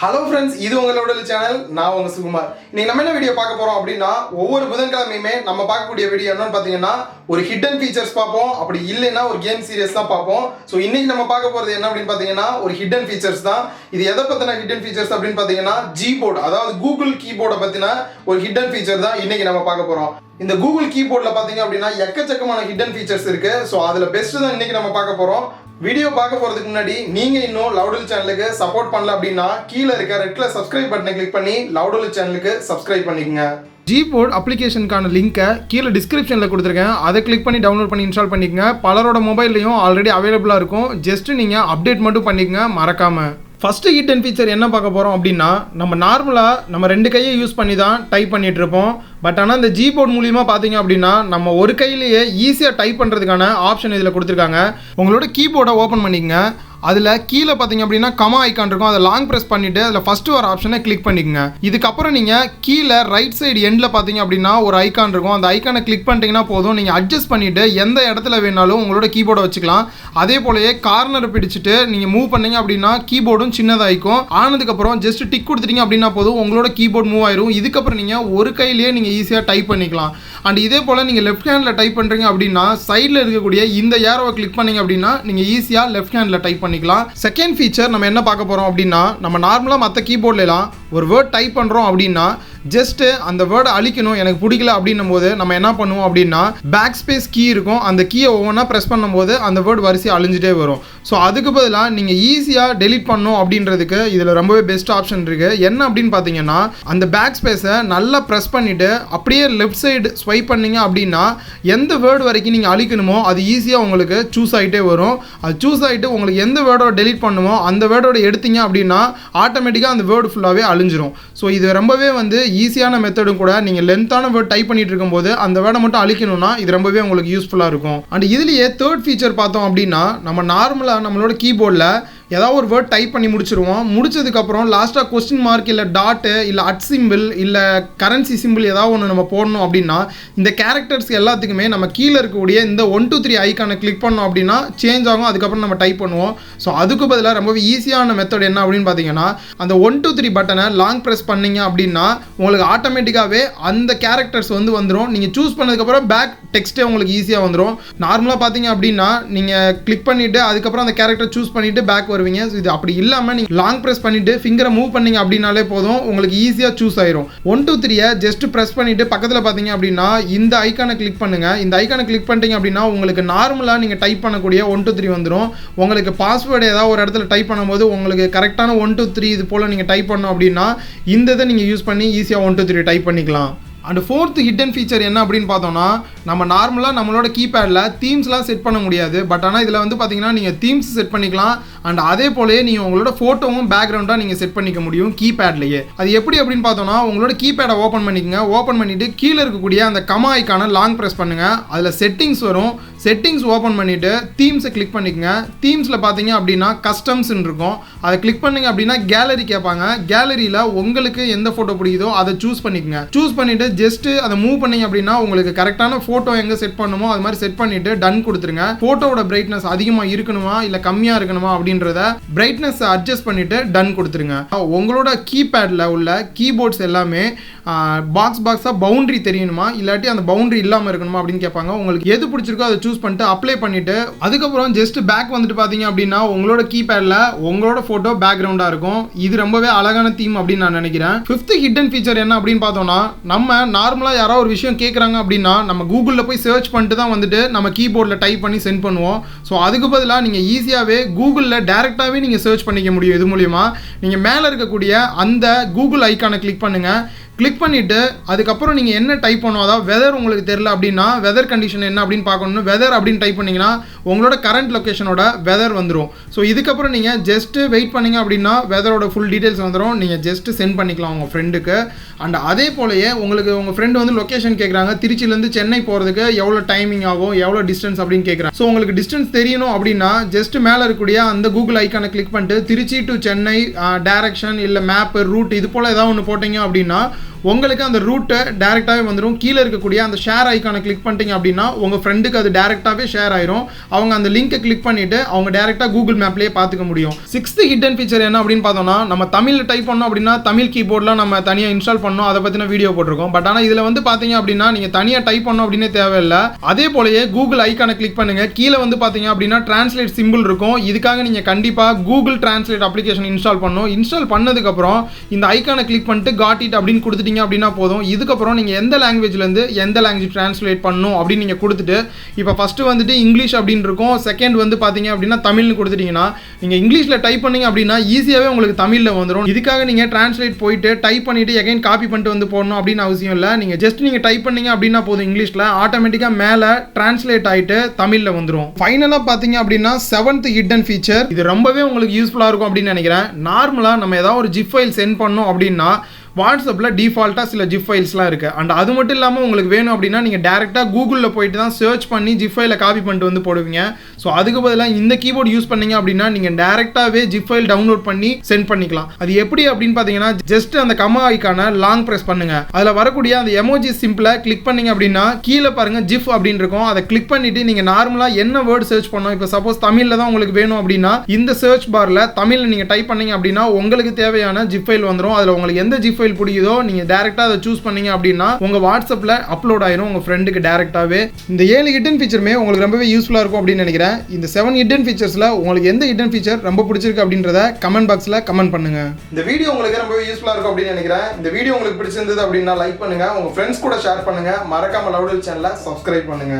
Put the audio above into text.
Hello friends இது உங்களோட channel நான் உங்க சுகுமார். இன்னைக்கு நம்ம என்ன வீடியோ பார்க்க போறோம் அப்படின்னா ஒவ்வொரு புதன்கிழமையுமே நம்ம பார்க்கக்கூடிய வீடியோ என்னன்னு பார்த்தீங்கன்னா ஒரு ஹிடன் ஃபீச்சர்ஸ் பார்ப்போம் அப்படி இல்லைன்னா ஒரு கேம் சீரியஸ் தான் பார்ப்போம். ஸோ இன்னைக்கு நம்ம பார்க்க போறது என்ன அப்படின்னு பார்த்தீங்கன்னா ஒரு ஹிடன் ஃபீச்சர்ஸ் தான். இது எதை பத்தின ஹிடன் ஃபீச்சர்ஸ் அப்படின்னு பார்த்தீங்கன்னா ஜி போர்டு அதாவது கூகுள் கீபோர்டை பத்தின ஒரு ஹிடன் ஃபீச்சர் தான் இன்னைக்கு நம்ம பார்க்க போறோம். இந்த கூகுள் கீபோர்டில் பார்த்தீங்க அப்படின்னா எக்கச்சக்கமான ஹிடன் ஃபீச்சர்ஸ் இருக்கு. ஸோ அதில் பெஸ்ட் தான் இன்னைக்கு நம்ம பார்க்க போகிறோம் வீடியோ பார்க்க போகிறதுக்கு முன்னாடி நீங்கள் இன்னும் லவுடல் சேனலுக்கு சப்போர்ட் பண்ணல அப்படின்னா கீழே இருக்க ரெட்டில் சப்ஸ்கிரைப் பட்டனை கிளிக் பண்ணி லவுடல் சேனலுக்கு சப்ஸ்கிரைப் பண்ணிக்கோங்க. ஜிபோர்ட் அப்ளிகேஷனுக்கான லிங்க்கை கீழே டிஸ்கிரிப்ஷனில் கொடுத்துருக்கேன். அதை கிளிக் பண்ணி டவுன்லோட் பண்ணி இன்ஸ்டால் பண்ணிக்கங்க. பலரோட மொபைல்லையும் ஆல்ரெடி அவைலபிளாக இருக்கும். ஜஸ்ட்டு நீங்கள் அப்டேட் மட்டும் பண்ணிக்கங்க. மறக்காமல் ஃபஸ்ட்டு ஹிட் அண்ட் ஃபீச்சர் என்ன பார்க்க போகிறோம் அப்படின்னா நம்ம நார்மலாக நம்ம ரெண்டு கையை யூஸ் பண்ணி தான் டைப் பண்ணிகிட்ருப்போம் பட் ஆனால் இந்த ஜிபோர்ட் மூலியமாக பார்த்தீங்க அப்படின்னா நம்ம ஒரு கையிலேயே ஈஸியாக டைப் பண்ணுறதுக்கான ஆப்ஷன் இதில் கொடுத்துருக்காங்க. உங்களோட கீபோர்டை ஓப்பன் பண்ணிக்கங்க. அதில் கீழே பார்த்தீங்க அப்படின்னா கமா ஐக்கான் இருக்கும். அதை லாங் ப்ரெஸ் பண்ணிவிட்டு அதில் ஃபஸ்ட்டு வர ஆப்ஷனை கிளிக் பண்ணிக்கோங்க. இதுக்கப்புறம் நீங்கள் கீழே ரைட் சைடு எண்டில் பார்த்தீங்க அப்படின்னா ஒரு ஐக்கான் இருக்கும். அந்த ஐக்கானை கிளிக் பண்ணிட்டீங்கன்னா போதும். நீங்கள் அட்ஜஸ்ட் பண்ணிவிட்டு எந்த இடத்துல வேணாலும் உங்களோட கீபோர்டை வச்சுக்கலாம். அதே போலயே கார்னரை பிடிச்சிட்டு நீங்கள் மூவ் பண்ணீங்க அப்படின்னா கீபோர்டும் சின்னதாகிக்கும் ஆனதுக்கப்புறம் ஜஸ்ட் டிக் கொடுத்துட்டீங்க அப்படின்னா போதும். உங்களோட கீபோர்ட் மூவ் ஆயிரும். இதுக்கப்புறம் நீங்கள் ஒரு கையிலேயே நீங்கள் ஈஸியாக டைப் பண்ணிக்கலாம். அண்ட் இதே போல் நீங்கள் லெஃப்ட் ஹேண்டில் டைப் பண்ணுறீங்க அப்படின்னா சைடில் இருக்கக்கூடிய இந்த ஏரோவை கிளிக் பண்ணீங்க அப்படின்னா நீங்கள் ஈஸியாக லெஃப்ட் ஹேண்டில் டைப் பண்ணிக்கலாம். செகண்ட் ஃபீச்சர் நம்ம என்ன பார்க்க போகிறோம் அப்படின்னா நம்ம நார்மலாக மற்ற கீபோர்ட்லாம் ஒரு வேர்ட் டைப் பண்ணுறோம் அப்படின்னா ஜஸ்ட்டு அந்த வேர்டை அழிக்கணும் எனக்கு பிடிக்கல அப்படின்னும் போது நம்ம என்ன பண்ணுவோம் அப்படின்னா பேக் ஸ்பேஸ் கீ இருக்கும். அந்த கீயை ஒவ்வொன்றா ப்ரெஸ் பண்ணும்போது அந்த வேர்டு வரிசை அழிஞ்சிட்டே வரும். ஸோ அதுக்கு பதிலாக நீங்கள் ஈஸியாக டெலீட் பண்ணும் அப்படின்றதுக்கு இதில் ரொம்பவே பெஸ்ட் ஆப்ஷன் இருக்குது என்ன அப்படின்னு பார்த்தீங்கன்னா அந்த பேக் ஸ்பேஸை நல்லா ப்ரெஸ் பண்ணிவிட்டு அப்படியே லெஃப்ட் சைடு ஸ்வைப் பண்ணீங்க அப்படின்னா எந்த வேர்டு வரைக்கும் நீங்கள் அழிக்கணுமோ அது ஈஸியாக உங்களுக்கு சூஸ் ஆகிட்டே வரும். அது சூஸ் ஆகிட்டு உங்களுக்கு எந்த வேர்டோட டெலிட் பண்ணுமோ அந்த வேர்டோட எடுத்தீங்க அப்படின்னா ஆட்டோமேட்டிக்காக அந்த வேர்டு ஃபுல்லாகவே அழிஞ்சிரும். ஸோ இது ரொம்பவே வந்து ஈஸியான மெத்தடும் கூட நீங்கள் லென்த்தான வேர்ட் டைப் பண்ணிட்டு இருக்கும்போது அந்த வேர்டை மட்டும் அழிக்கணும்னா இது ரொம்பவே உங்களுக்கு யூஸ்ஃபுல்லாக இருக்கும். அண்ட் இதுலேயே தேர்ட் ஃபீச்சர் பார்த்தோம் அப்படின்னா நம்ம நார்மலாக நம்மளோட கீபோர்டில் ஏதாவது ஒரு வேர்ட் டைப் பண்ணி முடிச்சிருவோம். முடிச்சதுக்கப்புறம் லாஸ்ட்டாக கொஸ்டின் மார்க் இல்லை டாட்டு இல்லை அட் சிம்பிள் இல்லை கரன்சி சிம்பிள் ஏதாவது ஒன்று நம்ம போடணும் அப்படின்னா இந்த கேரக்டர்ஸ் எல்லாத்துக்குமே நம்ம கீழே இருக்கக்கூடிய இந்த ஒன் டூ த்ரீ ஐக்கானை கிளிக் பண்ணோம் அப்படின்னா சேஞ்ச் ஆகும். அதுக்கப்புறம் நம்ம டைப் பண்ணுவோம். ஸோ அதுக்கு பதிலாக ரொம்பவே ஈஸியான மெத்தட் என்ன அப்படின்னு பார்த்தீங்கன்னா அந்த ஒன் டூ த்ரீ பட்டனை லாங் ப்ரெஸ் பண்ணீங்க அப்படின்னா உங்களுக்கு ஆட்டோமேட்டிக்காகவே அந்த கேரக்டர்ஸ் வந்து வந்துடும் நீங்கள் சூஸ் பண்ணதுக்கப்புறம் பேக் டெக்ஸ்ட்டே உங்களுக்கு ஈஸியாக வந்துடும் நார்மலாக பார்த்தீங்க அப்படின்னா நீங்கள் கிளிக் பண்ணிவிட்டு அதுக்கப்புறம் அந்த கேரக்டர் சூஸ் பண்ணிவிட்டு பேக் வருவீங்க. இது அப்படி இல்லாமல் நீங்கள் லாங் ப்ரெஸ் பண்ணிவிட்டு ஃபிங்கரை மூவ் பண்ணீங்க அப்படின்னாலே போதும். உங்களுக்கு ஈஸியாக சூஸ் ஆயிரும். ஒன் டூ த்ரீயை ஜஸ்ட் ப்ரெஸ் பண்ணிவிட்டு பக்கத்தில் பார்த்தீங்க அப்படின்னா இந்த ஐக்கானை கிளிக் பண்ணுங்கள் இந்த ஐக்கானை கிளிக் பண்ணிட்டீங்க அப்படின்னா உங்களுக்கு நார்மலாக நீங்கள் டைப் பண்ணக்கூடிய ஒன் டூ த்ரீ வந்துடும் உங்களுக்கு பாஸ்வேர்டு ஏதாவது ஒரு இடத்துல டைப் பண்ணும்போது உங்களுக்கு கரெக்டான ஒன் டூ த்ரீ இது போல் நீங்கள் டைப் பண்ணோம் அப்படின்னா இந்த இதை நீங்கள் யூஸ் பண்ணி ஈஸியாக ஒன் டூ த்ரீ டைப் பண்ணிக்கலாம். அண்ட் ஃபோர்த் ஹிடன் ஃபீச்சர் என்ன அப்படின்னு பார்த்தோம்னா நம்ம நார்மலாக நம்மளோட கீபேடில் தீம்ஸ்லாம் செட் பண்ண முடியாது. பட் ஆனால் இதில் வந்து பார்த்தீங்கன்னா நீங்கள் தீம்ஸ் செட் பண்ணிக்கலாம். அண்ட் அதே போலயே நீங்கள் உங்களோட ஃபோட்டோவும் பேக்ரவுண்டாக நீங்கள் செட் பண்ணிக்க முடியும் கீபேட்லேயே அது எப்படி அப்படின்னு பார்த்தோம்னா உங்களோட கீபேடை ஓப்பன் பண்ணிக்கங்க. ஓப்பன் பண்ணிவிட்டு கீழே இருக்கக்கூடிய அந்த கமா ஐக்கான லாங் ப்ரெஸ் பண்ணுங்கள் அதில் செட்டிங்ஸ் வரும். செட்டிங்ஸ் ஓப்பன் பண்ணிவிட்டு தீம்ஸை கிளிக் பண்ணிக்கங்க. தீம்ஸில் பார்த்தீங்க அப்படின்னா கஸ்டம்ஸ்ன்னு இருக்கும். அதை கிளிக் பண்ணுங்க அப்படின்னா கேலரி கேட்பாங்க. கேலரியில் உங்களுக்கு எந்த ஃபோட்டோ பிடிக்குதோ அதை சூஸ் பண்ணிக்கங்க. சூஸ் பண்ணிவிட்டு ஜஸ்ட்டு அதை மூவ் பண்ணிங்க அப்படின்னா உங்களுக்கு கரெக்டான ஃபோட்டோ எங்கே செட் பண்ணுமோ அது மாதிரி செட் பண்ணிவிட்டு டன் கொடுத்துருங்க. ஃபோட்டோவோட பிரைட்னஸ் அதிகமாக இருக்கணுமா இல்லை கம்மியாக இருக்கணுமா அப்படின்றத பிரைட்னஸ் அட்ஜஸ்ட் பண்ணிவிட்டு டன் கொடுத்துருங்க. உங்களோட கீபேடில் உள்ள கீபோர்ட்ஸ் எல்லாமே பாக்ஸ் பாக்ஸாக பவுண்ட்ரி தெரியணுமா? இல்லாட்டி அந்த பவுண்ட்ரி இல்லாமல் இருக்கணுமா அப்படின்னு கேட்பாங்க. உங்களுக்கு எது பிடிச்சிருக்கோ அதை சூஸ் பண்ணிட்டு அப்ளை பண்ணிவிட்டு அதுக்கப்புறம் ஜஸ்ட் பேக் வந்துட்டு பார்த்தீங்க அப்படின்னா உங்களோட கீபேடில் உங்களோட ஃபோட்டோ பேக்ரவுண்டாக இருக்கும். இது ரொம்பவே அழகான தீம் அப்படின்னு நான் நினைக்கிறேன். ஃபிஃப்த் ஹிடன் ஃபீச்சர் என்ன அப்படின்னு பார்த்தோம்னா நம்ம நார்மலாக யாரோ ஒரு விஷயம் கேட்குறாங்க அப்படின்னா நம்ம கூகுளில் போய் சர்ச் பண்ணிட்டு தான் வந்துட்டு நம்ம கீபோர்டில் டைப் பண்ணி சென்ட் பண்ணுவோம். ஸோ அதுக்கு பதிலாக நீங்கள் ஈஸியாகவே கூகுளில் டேரெக்டாகவே நீங்கள் சர்ச் பண்ணிக்க முடியும். இது மூலிமா நீங்கள் மேலே இருக்கக்கூடிய அந்த கூகுள் ஐக்கானை கிளிக் பண்ணுங்கள் கிளிக் பண்ணிவிட்டு அதுக்கப்புறம் நீங்கள் என்ன டைப் பண்ணணும் அதாவது வெதர் உங்களுக்கு தெரில அப்படின்னா வெதர் கண்டிஷன் என்ன அப்படின்னு பார்க்கணும் வெதர் அப்படின்னு டைப் பண்ணிங்கன்னா உங்களோட கரண்ட் லொக்கேஷனோட வெதர் வந்துடும் ஸோ இதுக்கப்புறம் நீங்கள் ஜஸ்ட்டு வெயிட் பண்ணிங்க அப்படின்னா வெதரோட ஃபுல் டீட்டெயில்ஸ் வந்துடும் நீங்கள் ஜஸ்ட்டு சென்ட் பண்ணிக்கலாம் உங்கள் ஃப்ரெண்டுக்கு அண்ட் அதே போலயே உங்களுக்கு உங்கள் ஃப்ரெண்டு வந்து லொக்கேஷன் கேட்குறாங்க திருச்சியிலேருந்து சென்னை போகிறதுக்கு எவ்வளோ டைமிங் ஆகும் எவ்வளோ டிஸ்டன்ஸ் அப்படின்னு கேட்குறாங்க ஸோ உங்களுக்கு டிஸ்டன்ஸ் தெரியணும் அப்படின்னா ஜஸ்ட் மேலே இருக்கக்கூடிய அந்த கூகுள் ஐக்கானை கிளிக் பண்ணிட்டு திருச்சி டு சென்னை டேரக்ஷன் இல்லை மேப்பு ரூட் இது போல் ஏதாவது ஒன்று போட்டிங்க அப்படின்னா உங்களுக்கு அந்த ரூட்டை டேரெக்டாகவே வந்துடும் கீழே இருக்கக்கூடிய அந்த ஷேர் ஐக்கானை கிளிக் பண்ணிட்டீங்க அப்படின்னா உங்கள் ஃப்ரெண்டுக்கு அது டேரெக்டாகவே ஷேர் ஆயிரும். அவங்க அந்த லிங்கை கிளிக் பண்ணிவிட்டு அவங்க டேரெக்டாக கூகுள் மேப்லேயே பார்த்துக்க முடியும். சிக்ஸ்த்து ஹிடன் ஃபீச்சர் என்ன அப்படின்னு பார்த்தோம்னா நம்ம தமிழில் டைப் பண்ணோம் அப்படின்னா தமிழ் கீபோர்ட்லாம் நம்ம தனியாக இன்ஸ்டால் பண்ணோம். அதை பற்றின வீடியோ போட்டிருக்கோம். பட் ஆனால் இதில் வந்து பார்த்தீங்க அப்படின்னா நீங்கள் தனியாக டைப் பண்ணோம் அப்படின்னே தேவையில்லை. அதே போலயே கூகுள் ஐக்கானை கிளிக் பண்ணுங்கள் கீழே வந்து பார்த்தீங்க அப்படின்னா டிரான்ஸ்லேட் சிம்பிள் இருக்கும். இதுக்காக நீங்கள் கண்டிப்பாக கூகுள் டிரான்ஸ்லேட் அப்ளிகேஷன் இன்ஸ்டால் பண்ணணும். இன்ஸ்டால் பண்ணதுக்கப்புறம் இந்த ஐக்கானை கிளிக் பண்ணிட்டு காட்டிட் அப்படின்னு கொடுத்துட்டு கொடுத்துட்டீங்க அப்படின்னா போதும். இதுக்கப்புறம் நீங்கள் எந்த லாங்குவேஜ்லேருந்து எந்த லாங்குவேஜ் ட்ரான்ஸ்லேட் பண்ணணும் அப்படின்னு நீங்கள் கொடுத்துட்டு இப்போ ஃபஸ்ட்டு வந்துட்டு இங்கிலீஷ் அப்படின்னு இருக்கும். செகண்ட் வந்து பார்த்தீங்க அப்படின்னா தமிழ்னு கொடுத்துட்டீங்கன்னா நீங்கள் இங்கிலீஷில் டைப் பண்ணிங்க அப்படின்னா ஈஸியாகவே உங்களுக்கு தமிழில் வந்துடும் இதுக்காக நீங்கள் ட்ரான்ஸ்லேட் போயிட்டு டைப் பண்ணிவிட்டு எகைன் காப்பி பண்ணிட்டு வந்து போடணும் அப்படின்னு அவசியம் இல்லை. நீங்கள் ஜஸ்ட் நீங்கள் டைப் பண்ணீங்க அப்படின்னா போதும் இங்கிலீஷில். ஆட்டோமேட்டிக்காக மேலே ட்ரான்ஸ்லேட் ஆகிட்டு தமிழில் வந்துடும் ஃபைனலாக பார்த்தீங்க அப்படின்னா செவன்த் ஹிடன் ஃபீச்சர் இது ரொம்பவே உங்களுக்கு யூஸ்ஃபுல்லாக இருக்கும் அப்படின்னு நினைக்கிறேன். நார்மலாக நம்ம ஏதாவது ஒரு ஜிப் ஃபைல் சென்ட் பண்ணோம் அப்படின்னா வாட்ஸ்அப்பில் டிஃபால்ட்டாக சில ஜிப் ஃபைல்ஸ்லாம் இருக்குது அண்ட் அது மட்டும் இல்லாமல் உங்களுக்கு வேணும் அப்படின்னா நீங்கள் டேரெக்டாக கூகுளில் போயிட்டு தான் சர்ச் பண்ணி ஜிப் ஃபைலை காப்பி பண்ணிட்டு வந்து போடுவீங்க. ஸோ அதுக்கு பதிலாக இந்த கீபோர்டு யூஸ் பண்ணீங்க அப்படின்னா நீங்கள் டேரெக்டாகவே ஜிப் ஃபைல் டவுன்லோட் பண்ணி சென்ட் பண்ணிக்கலாம். அது எப்படி அப்படின்னு பார்த்தீங்கன்னா ஜஸ்ட் அந்த கமா ஐக்கான லாங் ப்ரெஸ் பண்ணுங்க. அதில் வரக்கூடிய அந்த எமோஜி சிம்பிளை கிளிக் பண்ணீங்க அப்படின்னா கீழே பாருங்க ஜிஃப் அப்படின்னு இருக்கும். அதை கிளிக் பண்ணிட்டு நீங்கள் நார்மலாக என்ன வேர்டு சர்ச் பண்ணோம் இப்போ சப்போஸ் தமிழில் தான் உங்களுக்கு வேணும் அப்படின்னா இந்த சர்ச் பாரில் தமிழில் நீங்கள் டைப் பண்ணீங்க அப்படின்னா உங்களுக்கு தேவையான ஜிப் ஃபைல் வந்துடும் அதில் உங்களுக்கு எந்த ஜிப் ஃபைல் பிடிக்குதோ நீங்கள் டேரெக்டாக அதை சூஸ் பண்ணீங்க அப்படின்னா உங்கள் வாட்ஸ்அப்பில் அப்லோட் ஆயிரும் உங்கள் ஃப்ரெண்டுக்கு டேரெக்டாகவே இந்த ஏழு ஹிடன் ஃபீச்சருமே உங்களுக்கு ரொம்பவே யூஸ்ஃபுல்லாக இருக்கும் அப்படின்னு நினைக்கிறேன். இந்த செவன் ஹிடன் ஃபீச்சர்ஸில் உங்களுக்கு எந்த ஹிடன் ஃபீச்சர் ரொம்ப பிடிச்சிருக்கு அப்படின்றத கமெண்ட் பாக்ஸில் கமெண்ட் பண்ணுங்க. இந்த வீடியோ உங்களுக்கு ரொம்பவே யூஸ்ஃபுல்லா இருக்கும் அப்படின்னு நினைக்கிறேன். இந்த வீடியோ உங்களுக்கு பிடிச்சிருந்தது அப்படின்னா லைக் பண்ணுங்க. உங்க ஃப்ரெண்ட்ஸ் கூட ஷேர் பண்ணுங்க. மறக்காம லவுடல் சேனலை சப்ஸ்கிரைப் பண்ணுங்க.